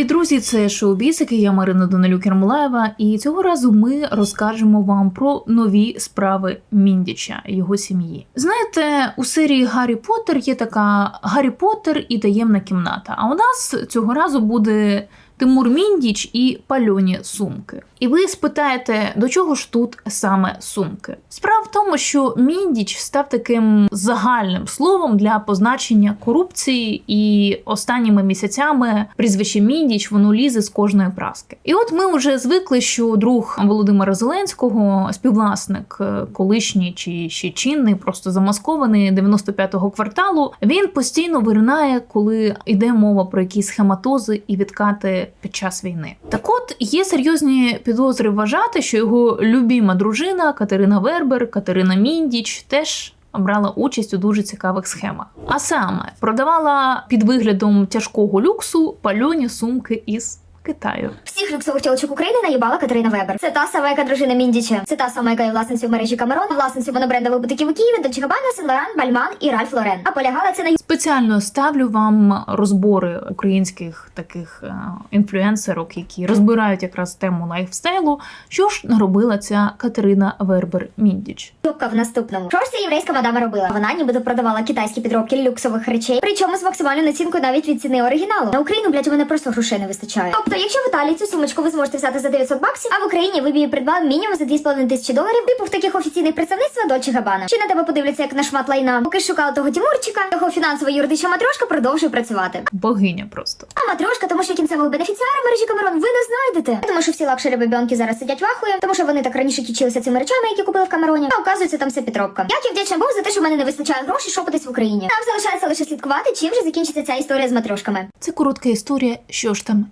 Привіт, друзі! Це шоу Бісики. Я Марина Данилюк Ярмолаєва, і цього разу ми розкажемо вам про нові справи Міндіча, його сім'ї. Знаєте, у серії Гаррі Поттер є така Гаррі Поттер і таємна кімната. А у нас цього разу буде Тимур Міндіч і пальоні сумки. І ви спитаєте, до чого ж тут саме сумки? Справа в тому, що Міндіч став таким загальним словом для позначення корупції, і останніми місяцями прізвище Міндіч воно лізе з кожної праски. І от ми вже звикли, що друг Володимира Зеленського, співвласник е, колишній чи ще чинний, просто замаскований 95-го кварталу, він постійно виринає, коли йде мова про якісь схематози і відкати під час війни. Так от є серйозні підозри вважати, що його любіма дружина Катерина Вербер, Катерина Міндіч теж. Брала участь у дуже цікавих схемах. А саме продавала під виглядом тяжкого люксу пальоні сумки із Китаю. Всіх люксових тілочок України наїбала Катерина Вебер. Це та сама, яка дружина Міндіча. Це та сама, яка є власницею мережі Камерон, власницею монобрендових бутиків у Києві, Дольче Габбана, Сен Лоран, Бальман і Ральф Лорен. А полягала це на Спеціально ставлю вам розбори українських таких е, інфлюенсерок, які розбирають якраз тему лайфстайлу. Що ж наробила ця Катерина Вербер Міндіч? юбка в наступному. Що ж ця єврейська мадама робила? Вона нібито продавала китайські підробки люксових речей, причому з максимальною націнкою навіть від ціни оригіналу. На Україну, блядь, у мене просто грошей не вистачає. Тобто, якщо в Італії цю сумочку ви зможете взяти за 900 баксів, а в Україні ви б її придбали мінімум за 2,5 тисячі доларів, типу в таких офіційних представництвах Дольче Габана. Чи на тебе подивляться як на шмат лайна? Поки шукала того Тімурчика, його фінансова юридична матрошка продовжує працювати. Богиня просто. А матрошка, тому що кінцевого бенефіціара мережі Камерон ви не знайдете. Тому що всі лакшері бебьонки зараз сидять вахує, тому що вони так раніше кічилися цими речами, які купили в Камероні. А оказується, там все підробка. Як я вдячна Богу за те, що в мене не вистачає грошей шопитись в Україні. Нам залишається лише слідкувати, чим же закінчиться ця історія з матрошками. Це коротка історія, що ж там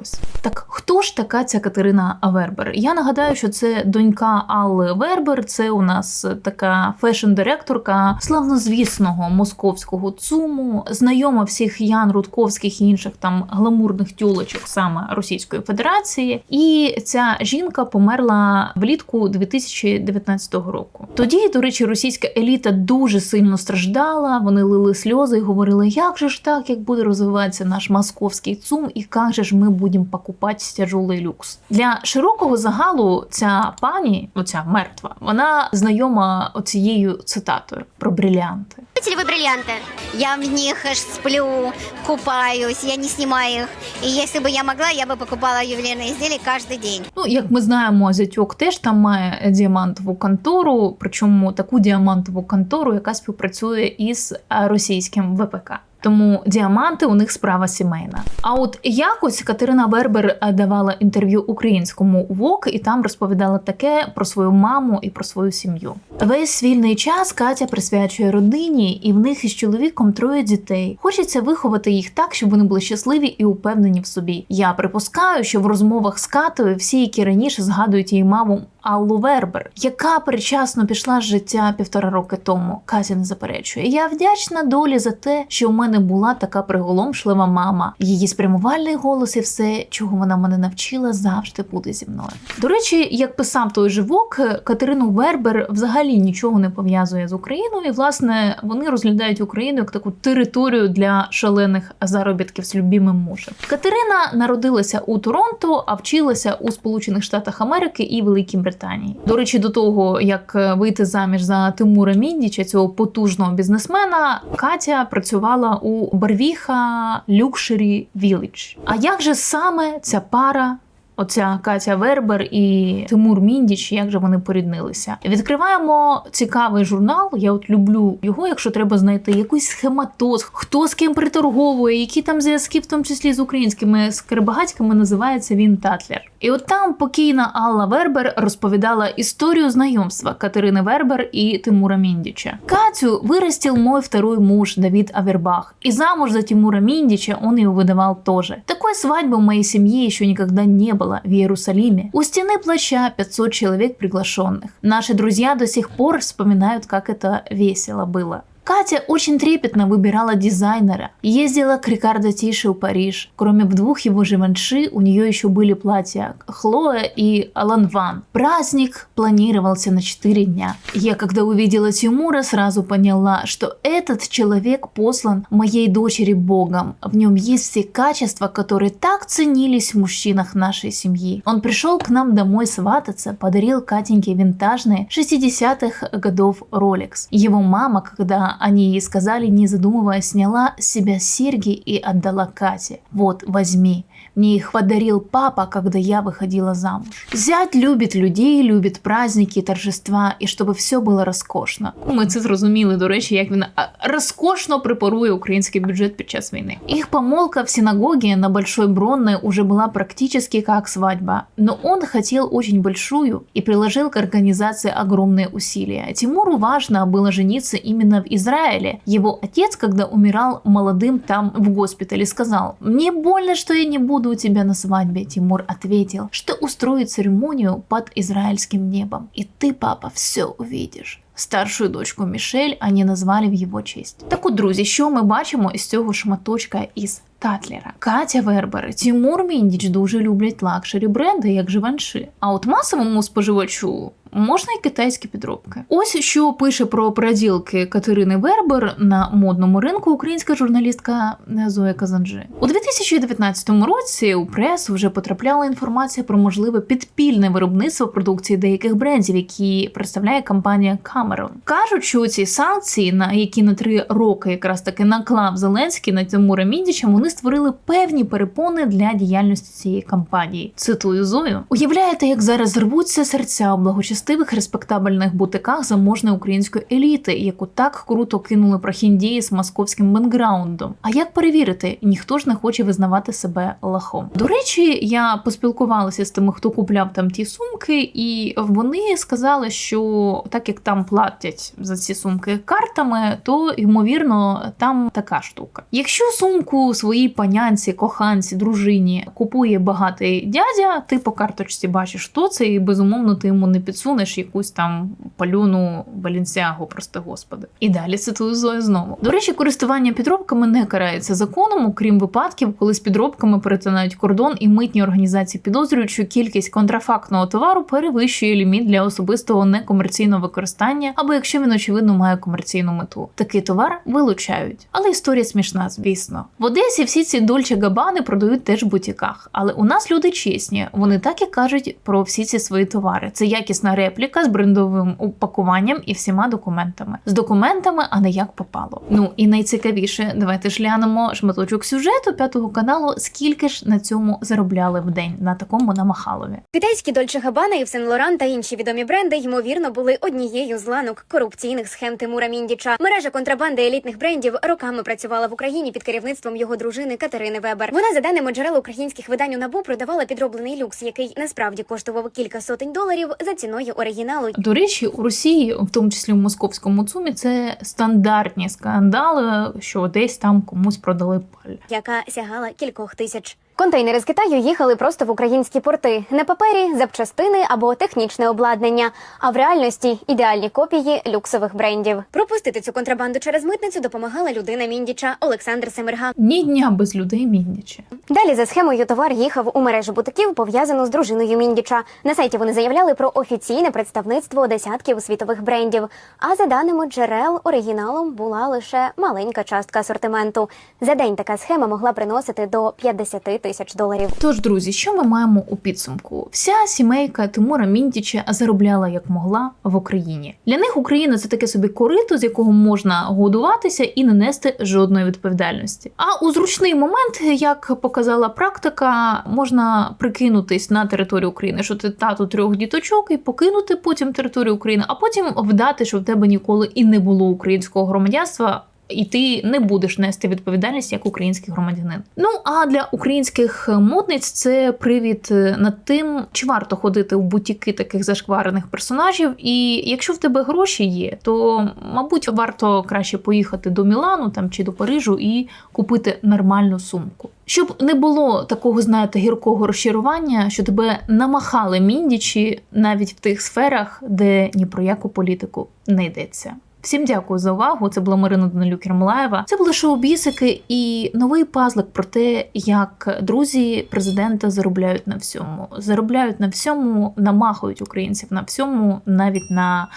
трапилось. Так хто ж така ця Катерина Вербер? Я нагадаю, що це донька Алли Вербер. Це у нас така фешн-директорка славнозвісного московського ЦУМу, знайома всіх Ян Рудковських і інших там гламурних тюлочок саме Російської Федерації. І ця жінка померла влітку 2019 року. Тоді, до речі, російська еліта дуже сильно страждала. Вони лили сльози і говорили, як же ж так, як буде розвиватися наш московський ЦУМ, і як же ж ми будемо покупати тяжелий люкс. Для широкого загалу ця пані, оця мертва, вона знайома оцією цитатою про брилянти. Любите ли вы бриллианты? Я в них аж сплю, купаюсь, я не снимаю их. И если бы я могла, я бы покупала ювелирные изделия каждый день. Ну, як ми знаємо, зятьок теж там має діамантову контору, причому таку діамантову контору, яка співпрацює із е, російським ВПК. Тому діаманти у них справа сімейна. А от якось Катерина Вербер е, давала інтерв'ю українському ВОК і там розповідала таке про свою маму і про свою сім'ю. Весь вільний час Катя присвячує родині, і в них із чоловіком троє дітей. Хочеться виховати їх так, щоб вони були щасливі і упевнені в собі. Я припускаю, що в розмовах з Катою всі, які раніше згадують її маму Аллу Вербер, яка передчасно пішла з життя півтора роки тому. Катя не заперечує. Я вдячна долі за те, що у мене була така приголомшлива мама. Її спрямувальний голос і все, чого вона мене навчила, завжди буде зі мною. До речі, як писав той же Вок, Катерину Вербер взагалі нічого не пов'язує з Україною. І власне вони розглядають Україну як таку територію для шалених заробітків з любимим мужем. Катерина народилася у Торонто, а вчилася у Сполучених Штатах Америки і Великій Британії. До речі, до того як вийти заміж за Тимура Міндіча, цього потужного бізнесмена, Катя працювала у Барвіха Люкшері Village. А як же саме ця пара? Оця Катя Вербер і Тимур Міндіч, як же вони поріднилися. Відкриваємо цікавий журнал. Я от люблю його, якщо треба знайти якийсь схематоз, хто з ким приторговує, які там зв'язки, в тому числі з українськими скрибагацькими, називається він Татлер. І от там покійна Алла Вербер розповідала історію знайомства Катерини Вербер і Тимура Міндіча. Катю вырастил мой второй муж Давид Авербах, и замуж за Тимура Миндича он ее выдавал тоже. Такой свадьбы в моей семье еще никогда не было в Иерусалиме. У стены плаща 500 человек приглашенных. Наши друзья до сих пор вспоминают, как это весело было. Катя очень трепетно выбирала дизайнера, ездила к Рикардо Тише в Париж. Кроме двух его живанши, у нее еще были платья Хлоя и Алан Ван. Праздник планировался на 4 дня. Я, когда увидела Тимура, сразу поняла, что этот человек послан моей дочери Богом. В нем есть все качества, которые так ценились в мужчинах нашей семьи. Он пришел к нам домой свататься, подарил Катеньке винтажные 60-х годов Rolex. Его мама, когда они ей сказали, не задумываясь, сняла с себя серьги и отдала Кате. Вот, возьми Мне их подарил папа, когда я выходила замуж. Зять любить людей, любить праздники, торжества, і щоб все було розкошно. Ми це зрозуміли, до речі, як він а, розкошно препарує український бюджет під час війни. Их помолвка в синагоге на Большой Бронной уже была практически как свадьба, но он хотел очень большую и приложил к организации огромные усилия. Тимуру важно было жениться именно в Израиле. Его отец, когда умирал молодым там в госпитале, сказал, «Мне больно, что я не буду у тебя на свадьбе». Тимур ответил, что устроит церемонию под израильским небом. И ты, папа, все увидишь. Старшую дочку Мішель ані назвали в його честь. Так от, друзі, що ми бачимо із цього шматочка із Татлера? Катя Вербер, Тимур Міндіч дуже люблять лакшері бренди, як Живанши. А от масовому споживачу можна й китайські підробки. Ось що пише про переділки Катерини Вербер на модному ринку українська журналістка Зоя Казанжи. У 2019 році у пресу вже потрапляла інформація про можливе підпільне виробництво продукції деяких брендів, які представляє компанія Cameron. Кажуть, що ці санкції, на які на три роки якраз таки наклав Зеленський на Тимура Міндіча, вони створили певні перепони для діяльності цієї компанії. Цитую Зою: уявляєте, як зараз рвуться серця у благочестивих респектабельних бутиках заможної української еліти, яку так круто кинули прохіндії з московським бекграундом. А як перевірити? Ніхто ж не хоче визнавати себе лахом. До речі, я поспілкувалася з тими, хто купляв там ті сумки, і вони сказали, що так як там платять за ці сумки картами, то ймовірно там така штука. Якщо сумку своїй панянці, коханці, дружині купує багатий дядя, ти по карточці бачиш, хто це, і безумовно ти йому не підсунеш якусь там пальону балінсягу, прости господи. І далі цитую Зою знову. До речі, користування підробками не карається законом, окрім випадків, коли з підробками перетинають кордон і митні організації підозрюють, що кількість контрафактного товару перевищує ліміт для особистого некомерційного використання, або якщо він очевидно має комерційну мету. Такий товар вилучають. Але історія смішна, звісно. В Одесі всі ці дольче габани продають теж в бутіках. Але у нас люди чесні, вони так і кажуть про всі ці свої товари. Це якісна репліка з брендовим упакуванням і всіма документами. З документами, а не як попало. Ну і найцікавіше, давайте ж глянемо шматочок сюжету п'ятого каналу. Скільки ж на цьому заробляли в день на такому намахалові? Китайські Дольче Габана, Ів Сен Лоран та інші відомі бренди ймовірно були однією з ланок корупційних схем Тимура Міндіча. Мережа контрабанди елітних брендів роками працювала в Україні під керівництвом його дружини Катерини Вебер. Вона, за даними джерел українських видань у набу, продавала підроблений люкс, який насправді коштував кілька сотень доларів за ціною оригіналу. До речі, у Росії, в тому числі в московському ЦУМі, це стандартні скандали, що десь там комусь продали паль. яка сягала кількох тисяч. Контейнери з Китаю їхали просто в українські порти. На папері запчастини або технічне обладнання, а в реальності ідеальні копії люксових брендів. Пропустити цю контрабанду через митницю допомагала людина Міндіча Олександр Семерга. Ні дня без людей міднічі. Далі за схемою товар їхав у мережу бутиків, пов'язану з дружиною Міндіча. На сайті вони заявляли про офіційне представництво десятків світових брендів. А за даними джерел, оригіналом була лише маленька частка асортименту. За день така схема могла приносити до 50 тисяч доларів. Тож, друзі, що ми маємо у підсумку? Вся сімейка Тимура Міндіча заробляла як могла в Україні. Для них Україна це таке собі корито, з якого можна годуватися і не нести жодної відповідальності. А у зручний момент, як показала практика, можна прикинутись на територію України, що ти тату трьох діточок, і покинути потім територію України, а потім вдати, що в тебе ніколи і не було українського громадянства. І ти не будеш нести відповідальність як український громадянин. Ну а для українських модниць це привід е, над тим, чи варто ходити в бутіки таких зашкварених персонажів. І якщо в тебе гроші є, то мабуть варто краще поїхати до Мілану там чи до Парижу і купити нормальну сумку. Щоб не було такого, знаєте, гіркого розчарування, що тебе намахали міндічі навіть в тих сферах, де ні про яку політику не йдеться. Всім дякую за увагу. Це була Марина Данилюк Ермолаєва. Це були шоу-бісики і новий пазлик про те, як друзі президента заробляють на всьому. Заробляють на всьому, намахують українців на всьому, навіть на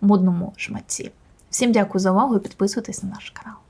модному шматці. Всім дякую за увагу і підписуйтесь на наш канал.